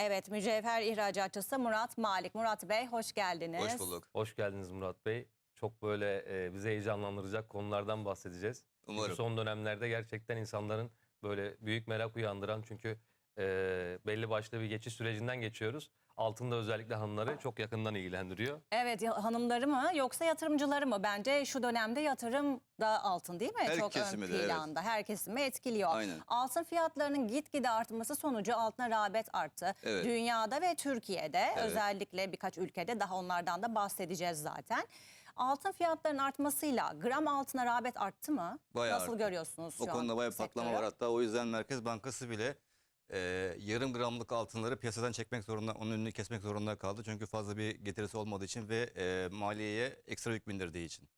Evet, mücevher ihracatçısı Murat Malik. Murat Bey hoş geldiniz. Hoş bulduk. Hoş geldiniz Murat Bey. Çok böyle e, bizi heyecanlandıracak konulardan bahsedeceğiz. Çünkü Umarım. son dönemlerde gerçekten insanların böyle büyük merak uyandıran çünkü e, belli başlı bir geçiş sürecinden geçiyoruz. Altında özellikle hanımları çok yakından ilgilendiriyor. Evet, ya- hanımları mı yoksa yatırımcıları mı? Bence şu dönemde yatırım da altın değil mi? Her Çok ön kesimi de, evet. planda. Her kesimi etkiliyor. Aynen. Altın fiyatlarının gitgide artması sonucu altına rağbet arttı. Evet. Dünyada ve Türkiye'de Evet. özellikle birkaç ülkede daha onlardan da bahsedeceğiz zaten. Altın fiyatlarının artmasıyla gram altına rağbet arttı mı? Bayağı Nasıl arttı. görüyorsunuz şu O an konuda bayağı patlama sektörü? var. Hatta o yüzden Merkez Bankası bile e, yarım gramlık altınları piyasadan çekmek zorunda, onun önünü kesmek zorunda kaldı. Çünkü fazla bir getirisi olmadığı için ve e, maliyeye ekstra yük bindirdiği için.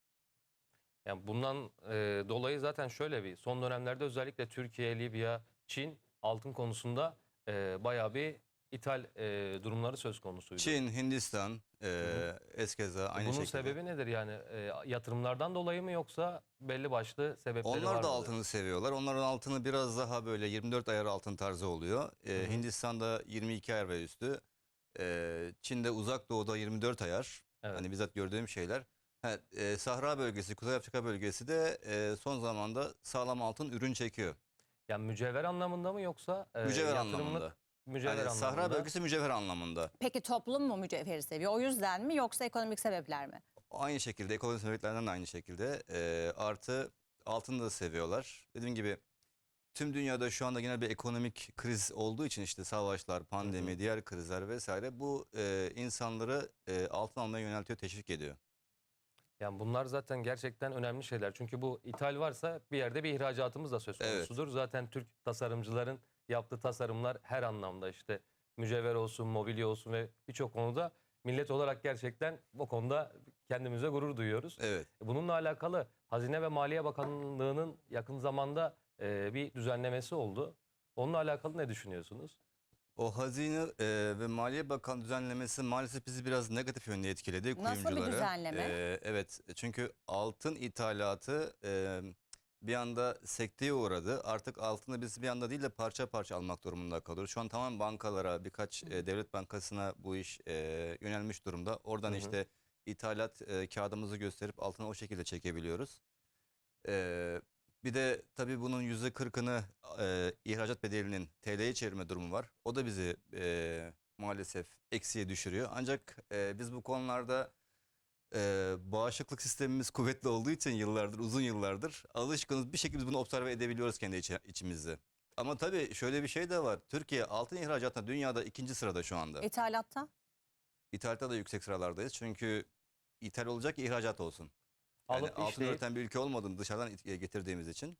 Yani bundan e, dolayı zaten şöyle bir son dönemlerde özellikle Türkiye, Libya, Çin altın konusunda e, bayağı bir ithal e, durumları söz konusuydu. Çin, Hindistan, e, eskeza aynı Bunun şekilde. sebebi nedir yani E, yatırımlardan dolayı mı yoksa belli başlı sebepleri var Onlar da mıdır? altını seviyorlar. Onların altını biraz daha böyle 24 ayar altın tarzı oluyor. E, Hı hı. Hindistan'da 22 ayar ve üstü. E, Çin'de uzak doğuda 24 ayar. Evet. Hani bizzat gördüğüm şeyler. Ha, e, Sahra bölgesi, Kuzey Afrika bölgesi de e, son zamanda sağlam altın ürün çekiyor. Yani mücevher anlamında mı yoksa e, mücevher yatırımlık anlamında. Mücevher Yani anlamında? Sahra bölgesi mücevher anlamında. Peki toplum mu mücevheri seviyor? O yüzden mi yoksa ekonomik sebepler mi? Aynı şekilde ekonomik sebeplerden de aynı şekilde. E, artı altını da seviyorlar. Dediğim gibi tüm dünyada şu anda genel bir ekonomik kriz olduğu için işte savaşlar, pandemi, diğer krizler vesaire bu e, insanları e, altın almaya yöneltiyor, teşvik ediyor. Yani bunlar zaten gerçekten önemli şeyler. Çünkü bu ithal varsa bir yerde bir ihracatımız da söz Evet. konusudur. Zaten Türk tasarımcıların yaptığı tasarımlar her anlamda işte mücevher olsun, mobilya olsun ve birçok konuda millet olarak gerçekten bu konuda kendimize gurur duyuyoruz. Evet. Bununla alakalı Hazine ve Maliye Bakanlığı'nın yakın zamanda e, bir düzenlemesi oldu. Onunla alakalı ne düşünüyorsunuz? O Hazine e, ve Maliye Bakan düzenlemesi maalesef bizi biraz negatif yönde etkiledi Nasıl bir kuyumcuları. düzenleme? E, evet çünkü altın ithalatı e, bir anda sekteye uğradı. Artık altını biz bir anda değil de parça parça almak durumunda kalıyoruz. Şu an tamamen bankalara birkaç e, devlet bankasına bu iş e, yönelmiş durumda. Oradan Hı hı. işte ithalat e, kağıdımızı gösterip altını o şekilde çekebiliyoruz. E, bir de tabii bunun yüzde kırkını e, ihracat bedelinin TL'ye çevirme durumu var. O da bizi e, maalesef eksiye düşürüyor. Ancak e, biz bu konularda e, bağışıklık sistemimiz kuvvetli olduğu için yıllardır, uzun yıllardır alışkınız bir şekilde bunu observe edebiliyoruz kendi içi- içimizde. Ama tabii şöyle bir şey de var. Türkiye altın ihracatında dünyada ikinci sırada şu anda. İthalatta? İthalatta da yüksek sıralardayız. Çünkü ithal olacak ihracat olsun. Yani Alıp altın işleyip- üreten bir ülke olmadığını dışarıdan it- getirdiğimiz için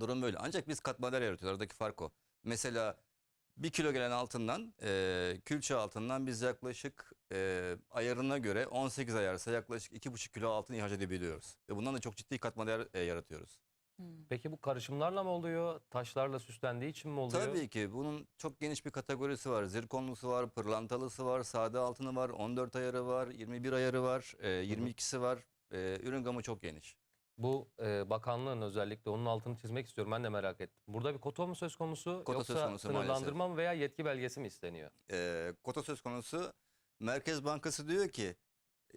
durum böyle. Ancak biz katmalar yaratıyoruz. Aradaki fark o. Mesela bir kilo gelen altından, e, külçe altından biz yaklaşık e, ayarına göre 18 ayarsa yaklaşık 2,5 kilo altın ihraç edebiliyoruz. Ve bundan da çok ciddi katmalar e, yaratıyoruz. Hmm. Peki bu karışımlarla mı oluyor? Taşlarla süslendiği için mi oluyor? Tabii ki bunun çok geniş bir kategorisi var. Zirkonlusu var, pırlantalısı var, sade altını var, 14 ayarı var, 21 ayarı var, e, 22'si var. E, ürün gamı çok geniş. Bu e, bakanlığın özellikle onun altını çizmek istiyorum. Ben de merak ettim. Burada bir kota mı söz konusu Kota yoksa söz konusu sınırlandırma mı veya yetki belgesi mi isteniyor? e, kota söz konusu. Merkez Bankası diyor ki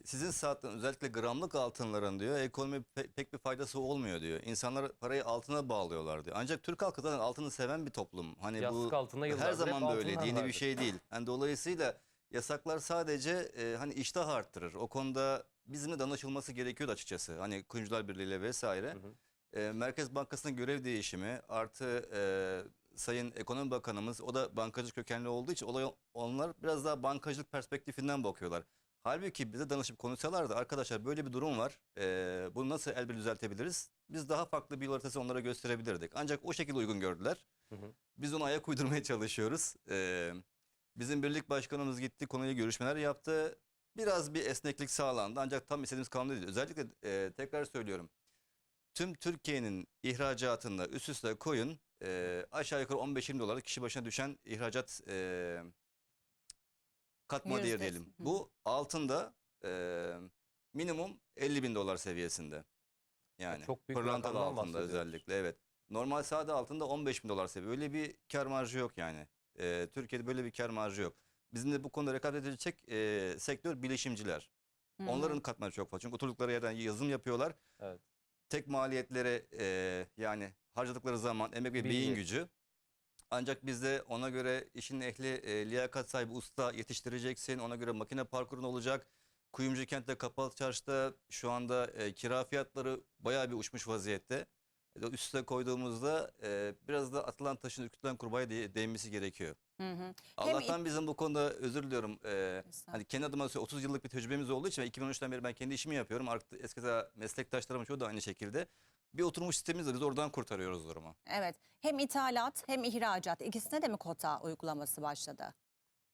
sizin saatten özellikle gramlık altınların diyor ekonomi pe- pek bir faydası olmuyor diyor. İnsanlar parayı altına bağlıyorlar diyor. Ancak Türk halkı zaten altını seven bir toplum. Hani Yastık bu altında her zaman hep böyle altınlar yeni bir şey değil. Yani dolayısıyla yasaklar sadece e, hani iştah arttırır. O konuda bizimle danışılması gerekiyordu açıkçası. Hani Kuyumcular Birliği'yle vesaire. Hı hı. E, Merkez Bankası'nın görev değişimi artı e, Sayın Ekonomi Bakanımız o da bankacılık kökenli olduğu için olay onlar biraz daha bankacılık perspektifinden bakıyorlar. Halbuki bize danışıp konuşsalardı arkadaşlar böyle bir durum var. e, bunu nasıl el bir düzeltebiliriz? Biz daha farklı bir yol haritası onlara gösterebilirdik. Ancak o şekilde uygun gördüler. Hı hı. Biz onu ayak uydurmaya çalışıyoruz. E, bizim birlik başkanımız gitti konuyla görüşmeler yaptı. Biraz bir esneklik sağlandı ancak tam istediğimiz kanun değil. Özellikle e, tekrar söylüyorum. Tüm Türkiye'nin ihracatında üst üste koyun e, aşağı yukarı 15-20 dolarlık kişi başına düşen ihracat e, katma değeri Yüzdesi. diyelim. Hı. Bu altında e, minimum 50 bin dolar seviyesinde. Yani çok büyük pırlantalı altında özellikle evet. Normal sade altında 15 bin dolar seviye. Öyle bir kar marjı yok yani. E, Türkiye'de böyle bir kar marjı yok. Bizimle bu konuda rekabet edecek e, sektör bilişimciler. Hı hı. Onların katmanı çok fazla. Çünkü oturdukları yerden yazılım yapıyorlar. Evet. Tek maliyetlere e, yani harcadıkları zaman emek ve Bilgi. beyin gücü. Ancak bizde ona göre işin ehli, e, liyakat sahibi usta yetiştireceksin. Ona göre makine parkurun olacak. Kuyumcu kentte kapalı çarşıda şu anda e, kira fiyatları bayağı bir uçmuş vaziyette. E, Üste koyduğumuzda e, biraz da atılan taşın ürkütülen kurbağaya de- değinmesi gerekiyor. Hı hı. Allah'tan bizim bu konuda özür diliyorum. e, hani kendi adıma söyleyeyim, 30 yıllık bir tecrübemiz olduğu için ve 2013'ten beri ben kendi işimi yapıyorum. Artık eskiden meslektaşlarım çoğu da aynı şekilde. Bir oturmuş sistemimiz var. Biz oradan kurtarıyoruz durumu. Evet. Hem ithalat hem ihracat ikisine de mi kota uygulaması başladı?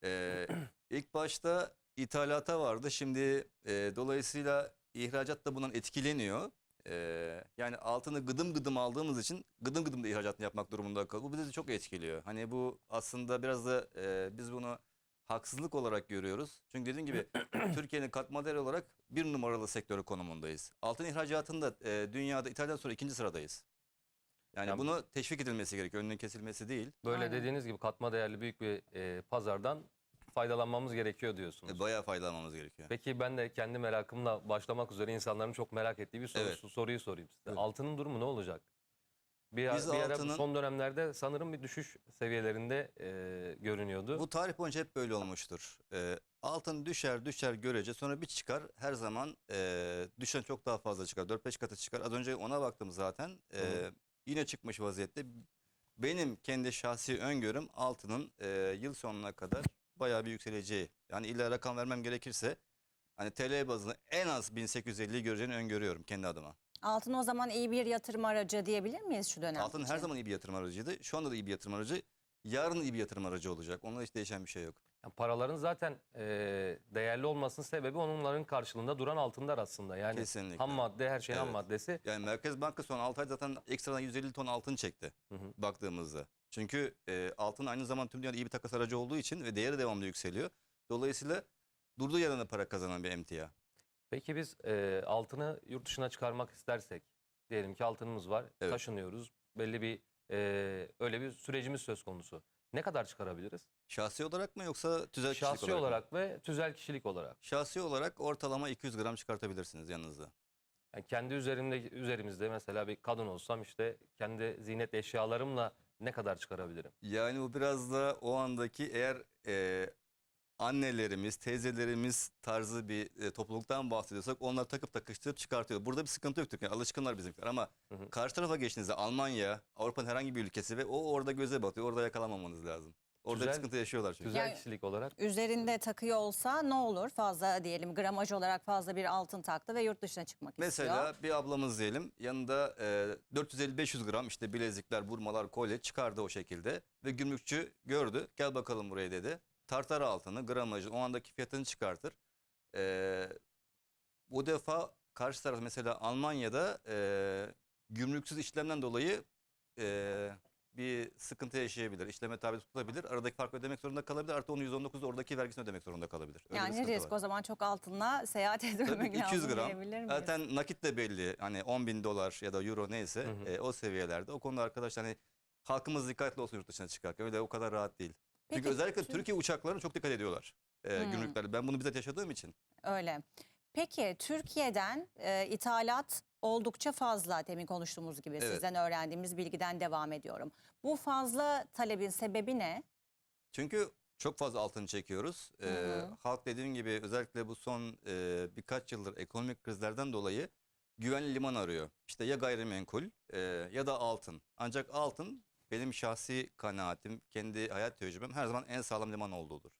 Ee, ilk başta ithalata vardı. Şimdi e, dolayısıyla ihracat da bundan etkileniyor. Ee, yani altını gıdım gıdım aldığımız için gıdım gıdım da ihracatını yapmak durumunda kalıyor. Bu bizi çok etkiliyor. Hani bu aslında biraz da e, biz bunu haksızlık olarak görüyoruz. Çünkü dediğim gibi Türkiye'nin katma değeri olarak bir numaralı sektörü konumundayız. Altın ihracatında e, dünyada İtalya'dan sonra ikinci sıradayız. Yani Yani- bunu teşvik edilmesi gerekiyor. Önünün kesilmesi değil. Böyle Aynen. dediğiniz gibi katma değerli büyük bir e, pazardan faydalanmamız gerekiyor diyorsunuz. E, bayağı faydalanmamız gerekiyor. Peki ben de kendi merakımla başlamak üzere insanların çok merak ettiği bir soru, Evet. soruyu sorayım size. Buyurun. Altının durumu ne olacak? Bir, Biz bir ara altının- son dönemlerde sanırım bir düşüş seviyelerinde e, görünüyordu. Bu tarih boyunca hep böyle olmuştur. Ee, altın düşer düşer görece sonra bir çıkar her zaman e, düşen çok daha fazla çıkar. 4-5 katı çıkar. Az önce ona baktım zaten. Hı. yine çıkmış vaziyette. Benim kendi şahsi öngörüm altının e, yıl sonuna kadar bayağı bir yükseleceği. Yani illa rakam vermem gerekirse hani TL bazında en az 1850'yi göreceğini öngörüyorum kendi adıma. Altın o zaman iyi bir yatırım aracı diyebilir miyiz şu dönem Altın her zaman iyi bir yatırım aracıydı. Şu anda da iyi bir yatırım aracı. Yarın iyi bir yatırım aracı olacak. Onunla hiç değişen bir şey yok. Yani paraların zaten e, değerli olmasının sebebi onların karşılığında duran altınlar aslında. Yani Kesinlikle. ham madde her şeyin ham Evet. maddesi. Yani Merkez Bankası son 6 ay zaten ekstradan 150 ton altın çekti Hı hı. baktığımızda. Çünkü e, altın aynı zamanda tüm dünyada iyi bir takas aracı olduğu için ve değeri devamlı yükseliyor. Dolayısıyla durduğu yerden de para kazanan bir emtia. Peki biz e, altını yurt dışına çıkarmak istersek, diyelim ki altınımız var, Evet. taşınıyoruz, belli bir e, öyle bir sürecimiz söz konusu. Ne kadar çıkarabiliriz? Şahsi olarak mı yoksa tüzel kişilik Şahsi olarak, olarak, mı? ve tüzel kişilik olarak. Şahsi olarak ortalama 200 gram çıkartabilirsiniz yanınızda. Yani kendi üzerimde üzerimizde mesela bir kadın olsam işte kendi ziynet eşyalarımla ne kadar çıkarabilirim? Yani bu biraz da o andaki eğer e, annelerimiz, teyzelerimiz tarzı bir e, topluluktan bahsediyorsak onlar takıp takıştırıp çıkartıyor. Burada bir sıkıntı yoktur. Yani alışkınlar bizimkiler ama Hı hı. karşı tarafa geçtiğinizde Almanya, Avrupa'nın herhangi bir ülkesi ve o orada göze batıyor. Orada yakalamamanız lazım. Orada bir Güzel- sıkıntı yaşıyorlar çünkü. Yani- kişilik olarak Üzerinde takıyor olsa ne olur? Fazla diyelim gramaj olarak fazla bir altın taktı ve yurt dışına çıkmak Mesela istiyor. bir ablamız diyelim yanında e, 450-500 gram işte bilezikler, burmalar, kolye çıkardı o şekilde ve gümrükçü gördü. Gel bakalım buraya dedi. Tartar altını, gramajı o andaki fiyatını çıkartır. E, bu defa karşı taraf mesela Almanya'da e, gümrüksüz işlemden dolayı e, bir sıkıntı yaşayabilir. İşleme tabi tutulabilir. Aradaki farkı ödemek zorunda kalabilir. Artı onun %19'da oradaki vergisini ödemek zorunda kalabilir. Öyle Yani risk var. o zaman çok altınla seyahat etmemek 200 lazım gram. diyebilir miyiz? Zaten nakit de belli. Hani 10 bin dolar ya da euro neyse Hı hı. e, o seviyelerde. O konuda arkadaşlar hani halkımız dikkatli olsun yurt dışına çıkarken. Öyle o kadar rahat değil. Çünkü Peki, özellikle Tür- Türkiye uçaklarına çok dikkat ediyorlar. E, Hmm. Gümrüklerle. Ben bunu bizzat yaşadığım için. Öyle. Peki Türkiye'den e, ithalat oldukça fazla demin konuştuğumuz gibi Evet. sizden öğrendiğimiz bilgiden devam ediyorum. Bu fazla talebin sebebi ne? Çünkü çok fazla altın çekiyoruz. E, Hı hı. halk dediğim gibi özellikle bu son e, birkaç yıldır ekonomik krizlerden dolayı güvenli liman arıyor. İşte ya gayrimenkul e, ya da altın. Ancak altın benim şahsi kanaatim, kendi hayat tecrübem her zaman en sağlam liman olduğudur.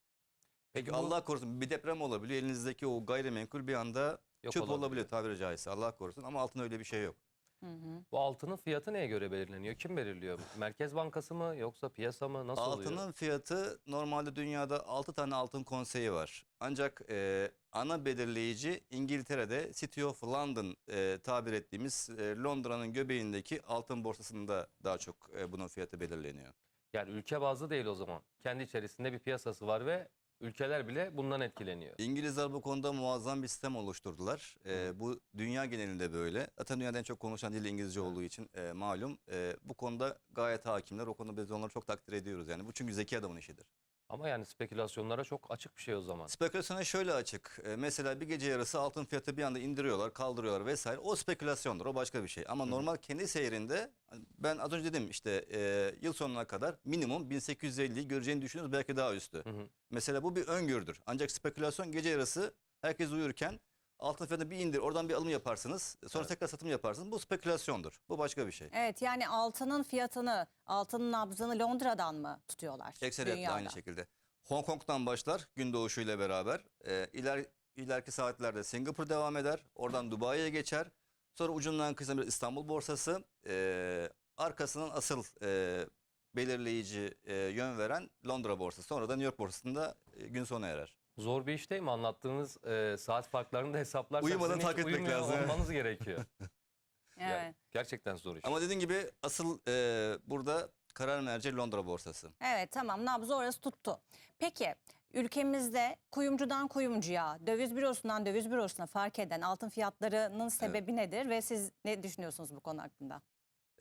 Peki bu- Allah korusun bir deprem olabiliyor. Elinizdeki o gayrimenkul bir anda yok çöp olabilir. olabiliyor tabiri caizse. Allah korusun ama altın öyle bir şey yok. Hı hı. Bu altının fiyatı neye göre belirleniyor? Kim belirliyor? Merkez Bankası mı yoksa piyasa mı? Nasıl Altının oluyor? fiyatı normalde dünyada 6 tane altın konseyi var. Ancak e, ana belirleyici İngiltere'de City of London e, tabir ettiğimiz e, Londra'nın göbeğindeki altın borsasında daha çok e, bunun fiyatı belirleniyor. Yani ülke bazlı değil o zaman. Kendi içerisinde bir piyasası var ve ülkeler bile bundan etkileniyor. İngilizler bu konuda muazzam bir sistem oluşturdular. Ee, bu dünya genelinde böyle. Zaten dünyada en çok konuşan dil İngilizce olduğu için e, malum. E, bu konuda gayet hakimler. O konuda biz onları çok takdir ediyoruz. Yani bu çünkü zeki adamın işidir. Ama yani spekülasyonlara çok açık bir şey o zaman. Spekülasyona şöyle açık. E, mesela bir gece yarısı altın fiyatı bir anda indiriyorlar, kaldırıyorlar vesaire. O spekülasyondur, o başka bir şey. Ama normal kendi seyrinde hani ben az önce dedim işte e, yıl sonuna kadar minimum 1850'yi göreceğini düşünüyoruz belki daha üstü. Hı hı. Mesela bu bir öngörüdür. Ancak spekülasyon gece yarısı herkes uyurken altın fiyatını bir indir, oradan bir alım yaparsınız. Sonra tekrar satım yaparsınız. Bu spekülasyondur. Bu başka bir şey. Evet yani altının fiyatını, altının nabzını Londra'dan mı tutuyorlar? Ekseriyetle dünyada? aynı şekilde. Hong Kong'dan başlar gün doğuşuyla beraber. E, iler, ileriki saatlerde Singapur devam eder. Oradan Dubai'ye geçer. Sonra ucundan kıyısına bir İstanbul borsası. E, arkasının asıl e, belirleyici e, yön veren Londra borsası. Sonra da New York borsasında e, gün sona erer. Zor bir iş değil mi? Anlattığınız e, saat farklarını da hesaplarsak Uyumadan sizin hiç takip etmek uyumuyor lazım, olmanız gerekiyor. Yani Evet. gerçekten zor iş. Ama dediğim gibi asıl e, burada karar merci Londra borsası. Evet tamam nabzı orası tuttu. Peki ülkemizde kuyumcudan kuyumcuya, döviz bürosundan döviz bürosuna fark eden altın fiyatlarının sebebi nedir ve siz ne düşünüyorsunuz bu konu hakkında?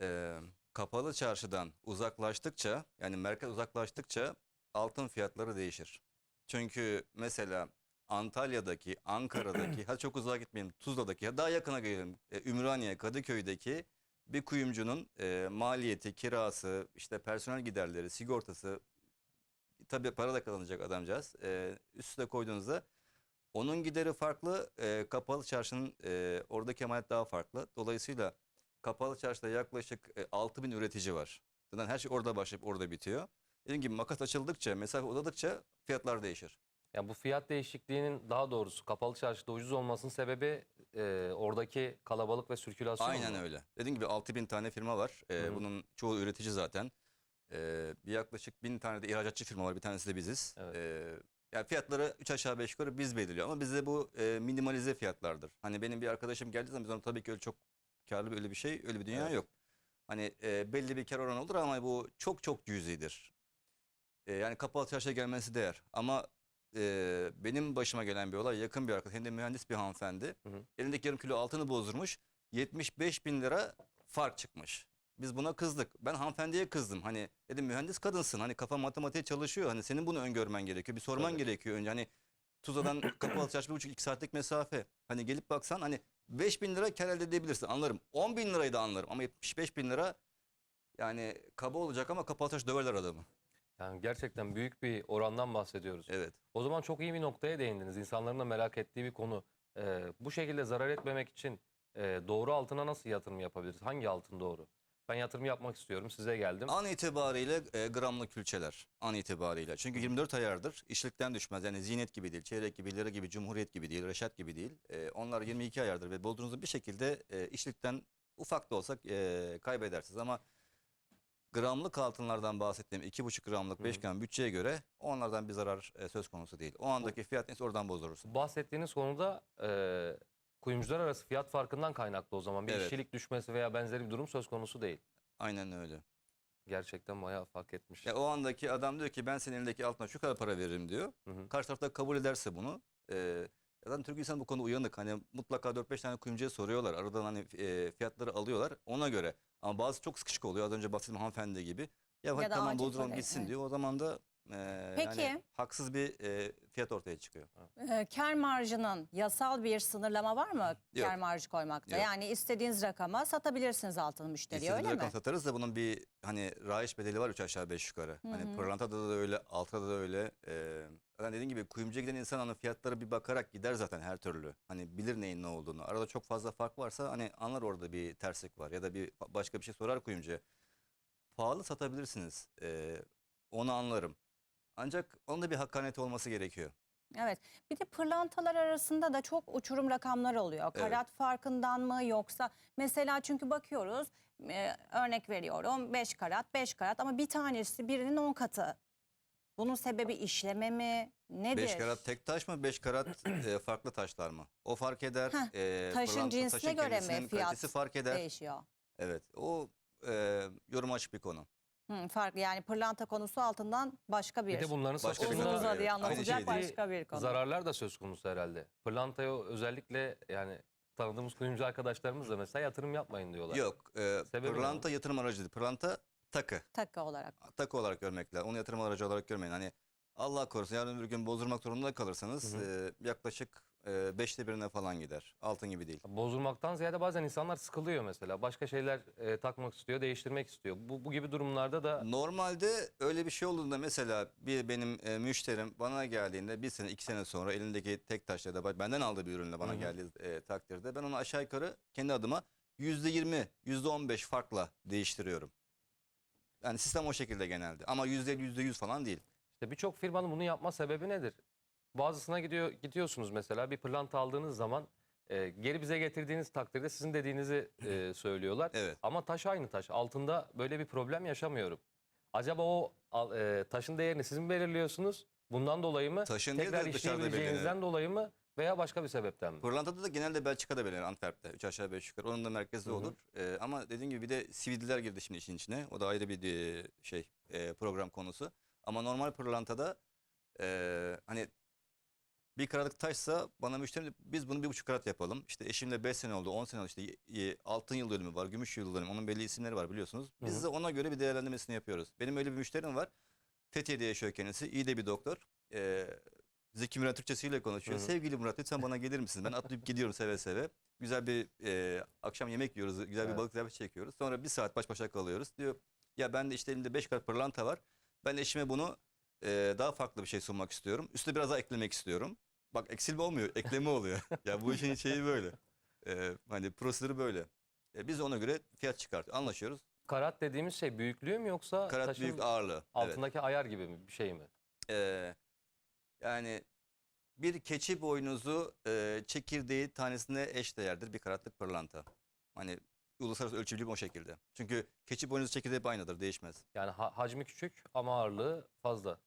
E, kapalı çarşıdan uzaklaştıkça yani merkez uzaklaştıkça altın fiyatları değişir. Çünkü mesela Antalya'daki, Ankara'daki, hadi çok uzağa gitmeyelim, Tuzla'daki, ya daha yakına gelelim, e, Ümraniye, Kadıköy'deki bir kuyumcunun e, maliyeti, kirası, işte personel giderleri, sigortası, tabii para da kazanacak adamcağız. E, üstüne koyduğunuzda onun gideri farklı, e, kapalı çarşının e, oradaki maliyet daha farklı. Dolayısıyla kapalı çarşıda yaklaşık e, 6 bin üretici var. Zaten her şey orada başlayıp orada bitiyor. Dediğim gibi makas açıldıkça, mesafe uzadıkça fiyatlar değişir. Ya bu fiyat değişikliğinin daha doğrusu kapalı çarşıda ucuz olmasının sebebi e, oradaki kalabalık ve sirkülasyon. Aynen mu? öyle. Dediğim gibi 6 bin tane firma var. E, Hı hı. bunun çoğu üretici zaten. E, bir yaklaşık bin tane de ihracatçı firma var. Bir tanesi de biziz. Evet. E, yani fiyatları 3 aşağı 5 yukarı biz belirliyor. Ama bizde bu e, minimalize fiyatlardır. Hani benim bir arkadaşım geldiği zaman biz ona tabii ki öyle çok karlı öyle bir şey, öyle bir dünya Evet. yok. Hani e, belli bir kar oranı olur ama bu çok çok cüzidir. E, yani kapalı çarşıya gelmesi değer. Ama e, benim başıma gelen bir olay yakın bir arkadaş hem de mühendis bir hanımefendi. Hı hı. Elindeki yarım kilo altını bozdurmuş. 75 bin lira fark çıkmış. Biz buna kızdık. Ben hanımefendiye kızdım. Hani dedim mühendis kadınsın. Hani kafa matematiğe çalışıyor. Hani senin bunu öngörmen gerekiyor. Bir sorman Tabii. gerekiyor önce. Hani Tuzla'dan kapalı çarşı bir buçuk iki saatlik mesafe. Hani gelip baksan hani 5 bin lira kar elde edebilirsin anlarım. 10 bin lirayı da anlarım ama 75 bin lira yani kaba olacak ama kapalı çarşı döverler adamı. Yani gerçekten büyük bir orandan bahsediyoruz. Evet. O zaman çok iyi bir noktaya değindiniz. İnsanların da merak ettiği bir konu. E, bu şekilde zarar etmemek için e, doğru altına nasıl yatırım yapabiliriz? Hangi altın doğru? Ben yatırım yapmak istiyorum. Size geldim. An itibariyle e, gramlı külçeler. An itibariyle. Çünkü 24 ayardır işlikten düşmez. Yani zinet gibi değil, çeyrek gibi, lira gibi, cumhuriyet gibi değil, reşat gibi değil. E, onlar 22 ayardır ve bulduğunuzda bir şekilde e, işlikten ufak da olsa e, kaybedersiniz. Ama gramlık altınlardan bahsettiğim 2,5 gramlık Hı. 5 gram bütçeye göre onlardan bir zarar e, söz konusu değil. O andaki fiyat neyse oradan bozdurursun. Bahsettiğiniz konuda e, kuyumcular arası fiyat farkından kaynaklı o zaman. Bir Evet. işçilik düşmesi veya benzeri bir durum söz konusu değil. Aynen öyle. Gerçekten bayağı fark etmiş. Ya o andaki adam diyor ki ben senin elindeki altına şu kadar para veririm diyor. Hı hı. Karşı tarafta kabul ederse bunu. E, zaten Türk insan bu konuda uyanık. Hani mutlaka 4-5 tane kuyumcuya soruyorlar. Aradan hani e, fiyatları alıyorlar ona göre. Ama bazı çok sıkışık oluyor. Az önce bahsettiğim hanımefendi gibi. Ya, hadi da tamam para, gitsin evet. diyor. O zaman da e, Peki. yani haksız bir e, fiyat ortaya çıkıyor. Ee, kar marjının yasal bir sınırlama var mı Yok. kar marjı koymakta? Yok. Yani istediğiniz rakama satabilirsiniz altın müşteriye öyle rakam mi? satarız da bunun bir hani rayiç bedeli var 3 aşağı 5 yukarı. Hı hı. Hani pırlantada da öyle, altta da öyle. Ee, zaten dediğim gibi kuyumcuya giden insan hani fiyatlara bir bakarak gider zaten her türlü. Hani bilir neyin ne olduğunu. Arada çok fazla fark varsa hani anlar orada bir terslik var ya da bir başka bir şey sorar kuyumcuya. Pahalı satabilirsiniz. Ee, onu anlarım. Ancak onun da bir hakkaniyeti olması gerekiyor. Evet. Bir de pırlantalar arasında da çok uçurum rakamlar oluyor. Evet. Karat farkından mı yoksa mesela çünkü bakıyoruz e, örnek veriyorum 5 karat 5 karat ama bir tanesi birinin 10 katı. Bunun sebebi işleme mi? Nedir? 5 karat tek taş mı 5 karat e, farklı taşlar mı? O fark eder. Heh, Ee, taşın pırlanta cinsine taşın göre mi fiyat fark eder. değişiyor? Evet o e, yorum açık bir konu. Hı, fark yani pırlanta konusu altından başka bir. Bir de bunların Başka bir uzun konu, satışında uzadıya evet. Aynı anlatılacak şey değil. başka bir konu. zararlar da söz konusu herhalde. Pırlantaya özellikle yani tanıdığımız kuyumcu arkadaşlarımız da mesela yatırım yapmayın diyorlar. Yok. E, Sebebi pırlanta yatırım aracı değil. Pırlanta takı. Takı olarak. Takı olarak görmek lazım. Onu yatırım aracı olarak görmeyin. Hani Allah korusun yarın bir gün bozdurmak zorunda kalırsanız Hı e, yaklaşık e, beşte birine falan gider. Altın gibi değil. Bozulmaktan ziyade bazen insanlar sıkılıyor mesela. Başka şeyler e, takmak istiyor, değiştirmek istiyor. Bu, bu gibi durumlarda da Normalde öyle bir şey olduğunda mesela bir benim e, müşterim bana geldiğinde bir sene iki sene sonra elindeki tek taşla da benden aldığı bir ürünle bana Hı hı. geldiği e, takdirde ben onu aşağı yukarı kendi adıma yüzde yirmi, yüzde on beş farkla değiştiriyorum. Yani sistem o şekilde genelde ama yüzde yüzde yüz falan değil. işte birçok firmanın bunu yapma sebebi nedir? Bazısına gidiyor gidiyorsunuz mesela bir pırlanta aldığınız zaman e, geri bize getirdiğiniz takdirde sizin dediğinizi e, söylüyorlar. Evet. Ama taş aynı taş. Altında böyle bir problem yaşamıyorum. Acaba o al- e, taşın değerini siz mi belirliyorsunuz? Bundan dolayı mı? Taşın değil de Tekrar dışarıda işleyebileceğinizden dolayı mı? Veya başka bir sebepten mi? Pırlantada da genelde Belçika'da belirlenir Antwerp'te. Üç aşağı beş yukarı. Onun da hı. olur. Ee, ama dediğim gibi bir de sivildiler girdi şimdi işin içine. O da ayrı bir e, şey e, program konusu. Ama normal pırlantada e, hani bir karatlık taşsa bana müşteri biz bunu bir buçuk karat yapalım. İşte eşimle 5 sene oldu, 10 sene oldu. İşte altın yıl dönümü var, gümüş yıl dönümü. Onun belli isimleri var biliyorsunuz. Biz Hı hı. de ona göre bir değerlendirmesini yapıyoruz. Benim öyle bir müşterim var. Fethiye'de yaşıyor kendisi. İyi de bir doktor. Ee, Zeki Murat Türkçesiyle konuşuyor. Hı hı. Sevgili Murat lütfen bana gelir misin? Ben atlayıp gidiyorum seve seve. Güzel bir e, akşam yemek yiyoruz. Güzel bir balık ziyafeti çekiyoruz. Sonra bir saat baş başa kalıyoruz. Diyor ya ben de işte elimde 5 karat pırlanta var. Ben eşime bunu e, daha farklı bir şey sunmak istiyorum. Üstüne biraz daha eklemek istiyorum. Bak eksilme olmuyor, ekleme oluyor. ya bu işin şeyi böyle. E, hani prosedürü böyle. E, biz ona göre fiyat çıkartıyoruz. Anlaşıyoruz. Karat dediğimiz şey büyüklüğü mü yoksa Karat taşın büyük ağırlığı. Altındaki ayar gibi mi bir şey mi? Ee, yani bir keçi boynuzu e, çekirdeği tanesine eş değerdir bir karatlık pırlanta. Hani uluslararası ölçü o şekilde. Çünkü keçi boynuzu çekirdeği hep aynıdır, değişmez. Yani ha- hacmi küçük ama ağırlığı fazla.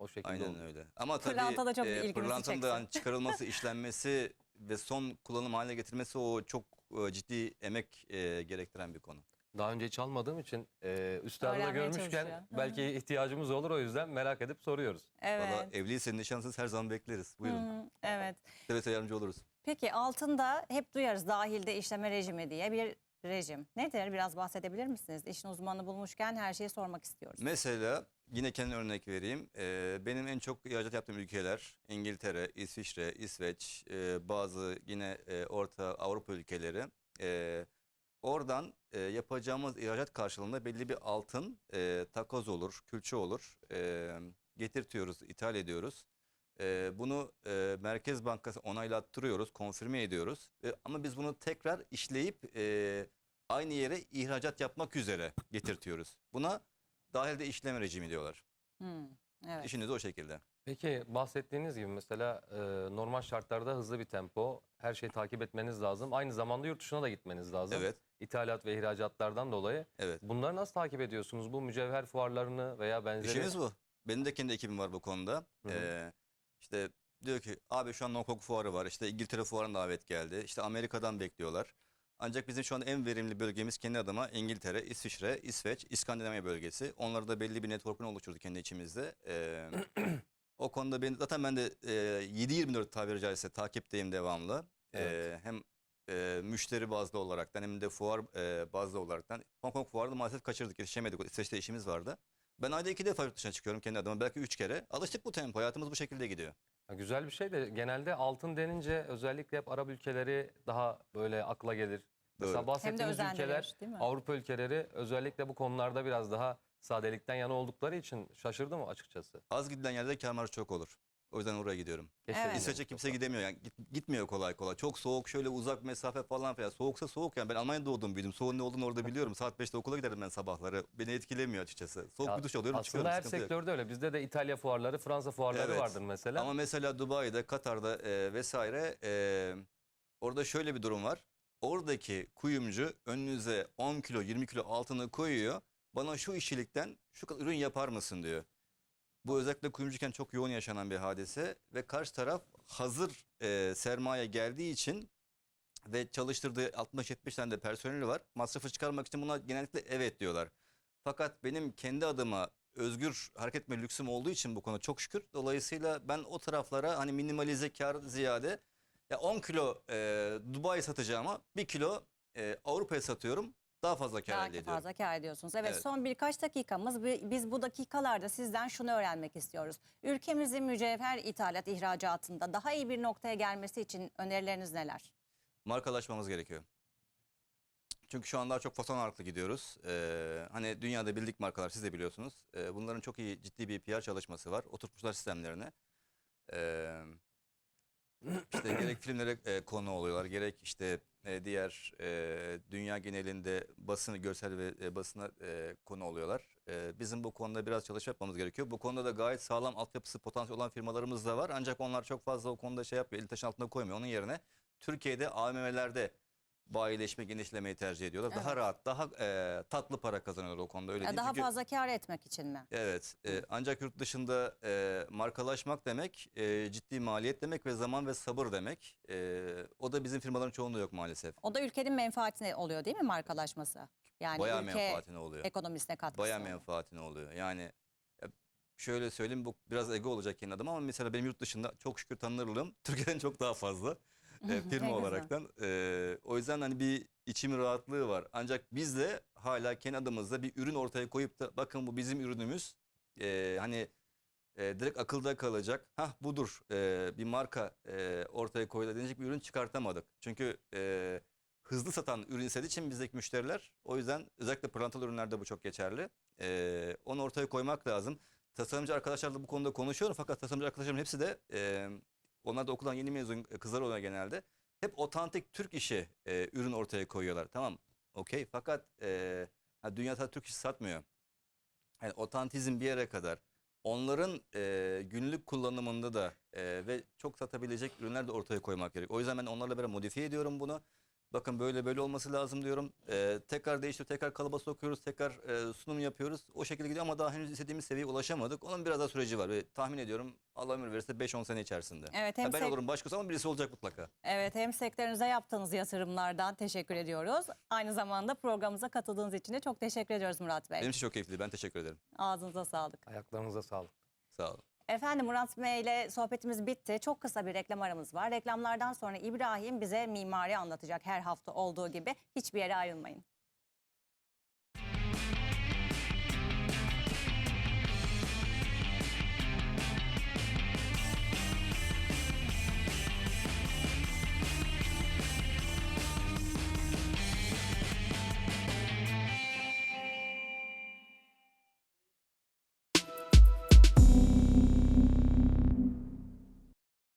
O şekilde Aynen olur. öyle. Ama tabii Pırlanta da çok e, ilgimizi pırlantanın çekti. da hani çıkarılması, işlenmesi ve son kullanım haline getirmesi o çok e, ciddi emek e, gerektiren bir konu. Daha önce hiç almadığım için e, üstadı da Öğrenmeye görmüşken çalışıyor. belki ihtiyacımız olur o yüzden merak edip soruyoruz. Evet. Valla evliyseniz nişanlısınız her zaman bekleriz. Buyurun. Hı, evet. Seve seve yardımcı oluruz. Peki altında hep duyarız dahilde işleme rejimi diye bir rejim. Nedir? Biraz bahsedebilir misiniz? İşin uzmanı bulmuşken her şeyi sormak istiyoruz. Mesela yine kendi örnek vereyim. Ee, benim en çok ihracat yaptığım ülkeler İngiltere, İsviçre, İsveç, e, bazı yine e, Orta Avrupa ülkeleri. Ee, oradan e, yapacağımız ihracat karşılığında belli bir altın, e, takoz olur, külçe olur. E, getirtiyoruz, ithal ediyoruz. E, bunu e, Merkez Bankası onaylattırıyoruz, konfirme ediyoruz. E, ama biz bunu tekrar işleyip e, aynı yere ihracat yapmak üzere getirtiyoruz. Buna dahilde işlem rejimi diyorlar. Hı, evet. İşiniz o şekilde. Peki bahsettiğiniz gibi mesela e, normal şartlarda hızlı bir tempo, her şeyi takip etmeniz lazım. Aynı zamanda yurt dışına da gitmeniz lazım. Evet, İthalat ve ihracatlardan dolayı. evet. Bunları nasıl takip ediyorsunuz? Bu mücevher fuarlarını veya benzeri? İşimiz bu. Benim de kendi ekibim var bu konuda. Hı hı. Ee, işte diyor ki abi şu an Nokok fuarı var. İşte İngiltere fuarına davet geldi. İşte Amerika'dan bekliyorlar. Ancak bizim şu an en verimli bölgemiz kendi adıma İngiltere, İsviçre, İsveç, İskandinavya bölgesi. Onları da belli bir network'unu oluşturduk kendi içimizde. Ee, o konuda ben zaten ben de e, 7-24 tabiri caizse takipteyim devamlı. Evet. hem e, müşteri bazlı olaraktan hem de fuar e, bazlı olaraktan. Hong Kong fuarını maalesef kaçırdık, yetişemedik. İsveç'te işimiz vardı. Ben ayda iki defa yurt dışına çıkıyorum kendi adıma. Belki üç kere. Alıştık bu tempo. Hayatımız bu şekilde gidiyor. Güzel bir şey de genelde altın denince özellikle hep Arap ülkeleri daha böyle akla gelir. Mesela. Hem de bahsettiğimiz ülkeler özendiriyor değil mi? Avrupa ülkeleri özellikle bu konularda biraz daha sadelikten yana oldukları için şaşırdım açıkçası. Az gidilen yerde kâr marjı çok olur. O yüzden oraya gidiyorum. Evet. İsveç'e kimse gidemiyor yani Git- gitmiyor kolay kolay. Çok soğuk şöyle uzak mesafe falan filan. Soğuksa soğuk yani ben Almanya'da doğdum büyüdüm. Soğuğun ne olduğunu orada biliyorum. Saat 5'te okula giderim ben sabahları. Beni etkilemiyor açıkçası. Soğuk Ya bir duş alıyorum Aslında çıkıyorum. her sıkıntı yok. sektörde öyle. Bizde de İtalya fuarları, Fransa fuarları Evet. vardır mesela. Ama mesela Dubai'de, Katar'da e, vesaire e, orada şöyle bir durum var. Oradaki kuyumcu önünüze 10 kilo 20 kilo altını koyuyor. Bana şu işçilikten şu kadar ürün yapar mısın diyor. Bu özellikle kuyumcuken çok yoğun yaşanan bir hadise ve karşı taraf hazır e, sermaye geldiği için ve çalıştırdığı 60-70 tane de personeli var. Masrafı çıkarmak için buna genellikle evet diyorlar. Fakat benim kendi adıma özgür hareket etme lüksüm olduğu için bu konu çok şükür. Dolayısıyla ben o taraflara hani minimalize kar ziyade ya 10 kilo e, Dubai satacağıma 1 kilo e, Avrupa'ya satıyorum. Daha fazla kar Daha elde ediyorum. fazla kar ediyorsunuz. Evet, Evet. son birkaç dakikamız. Bi- Biz bu dakikalarda sizden şunu öğrenmek istiyoruz. Ülkemizin mücevher ithalat ihracatında daha iyi bir noktaya gelmesi için önerileriniz neler? markalaşmamız gerekiyor. Çünkü şu an daha çok fason ağırlıklı gidiyoruz. Ee, hani dünyada bildik markalar siz de biliyorsunuz. Ee, bunların çok iyi ciddi bir PR çalışması var. Oturtmuşlar sistemlerine. Ee, işte gerek filmlere e, konu oluyorlar, gerek işte e, diğer e, dünya genelinde basını, görsel ve e, basına e, konu oluyorlar. E, bizim bu konuda biraz çalışma yapmamız gerekiyor. Bu konuda da gayet sağlam altyapısı potansiyel olan firmalarımız da var. Ancak onlar çok fazla o konuda şey yapmıyor, el taşın altına koymuyor. Onun yerine Türkiye'de AVM'lerde bayileşme, genişlemeyi tercih ediyorlar. Daha Evet. rahat, daha e, tatlı para kazanıyorlar o konuda öyle Ya değil. daha Çünkü- fazla kar etmek için mi? Evet, e, ancak yurt dışında e, markalaşmak demek e, ciddi maliyet demek ve zaman ve sabır demek. E, o da bizim firmaların çoğunda yok maalesef. O da ülkenin menfaatine oluyor değil mi markalaşması? Yani Bayağı ülke menfaatine oluyor. ekonomisine katkısı. Bayağı oluyor. menfaatine oluyor. Yani şöyle söyleyeyim bu biraz ego olacak kendi adıma ama mesela benim yurt dışında çok şükür tanınırlığım Türkiye'den çok daha fazla e, firma olaraktan. E, o yüzden hani bir içim rahatlığı var. Ancak biz de hala kendi adımızda bir ürün ortaya koyup da bakın bu bizim ürünümüz. E, hani e, direkt akılda kalacak. Hah budur e, bir marka e, ortaya koydu denecek bir ürün çıkartamadık. Çünkü e, hızlı satan ürün istediği için bizdeki müşteriler o yüzden özellikle pırlantalı ürünlerde bu çok geçerli. E, onu ortaya koymak lazım. Tasarımcı arkadaşlarla bu konuda konuşuyorum fakat tasarımcı arkadaşlarımın hepsi de e, onlar da okuldan yeni mezun kızlar oluyor genelde. Hep otantik Türk işi e, ürün ortaya koyuyorlar. Tamam okey fakat e, ha, dünya tabii Türk işi satmıyor. Yani otantizm bir yere kadar. Onların e, günlük kullanımında da e, ve çok satabilecek ürünler de ortaya koymak gerek. O yüzden ben onlarla beraber modifiye ediyorum bunu. Bakın böyle böyle olması lazım diyorum. E, tekrar değiştiriyoruz, tekrar kalıba sokuyoruz, tekrar e, sunum yapıyoruz. O şekilde gidiyor ama daha henüz istediğimiz seviyeye ulaşamadık. Onun biraz daha süreci var. Ve tahmin ediyorum Allah ömür verirse 5-10 sene içerisinde. Evet Ha, hem, ben sek- olurum başkası ama birisi olacak mutlaka. evet hem sektörünüze yaptığınız yatırımlardan teşekkür ediyoruz. Aynı zamanda programımıza katıldığınız için de çok teşekkür ediyoruz Murat Bey. Benim için çok keyifli. Ben teşekkür ederim. Ağzınıza sağlık. Ayaklarınıza sağlık. Sağ olun. Efendim Murat Bey ile sohbetimiz bitti. Çok kısa bir reklam aramız var. Reklamlardan sonra İbrahim bize mimari anlatacak her hafta olduğu gibi. Hiçbir yere ayrılmayın.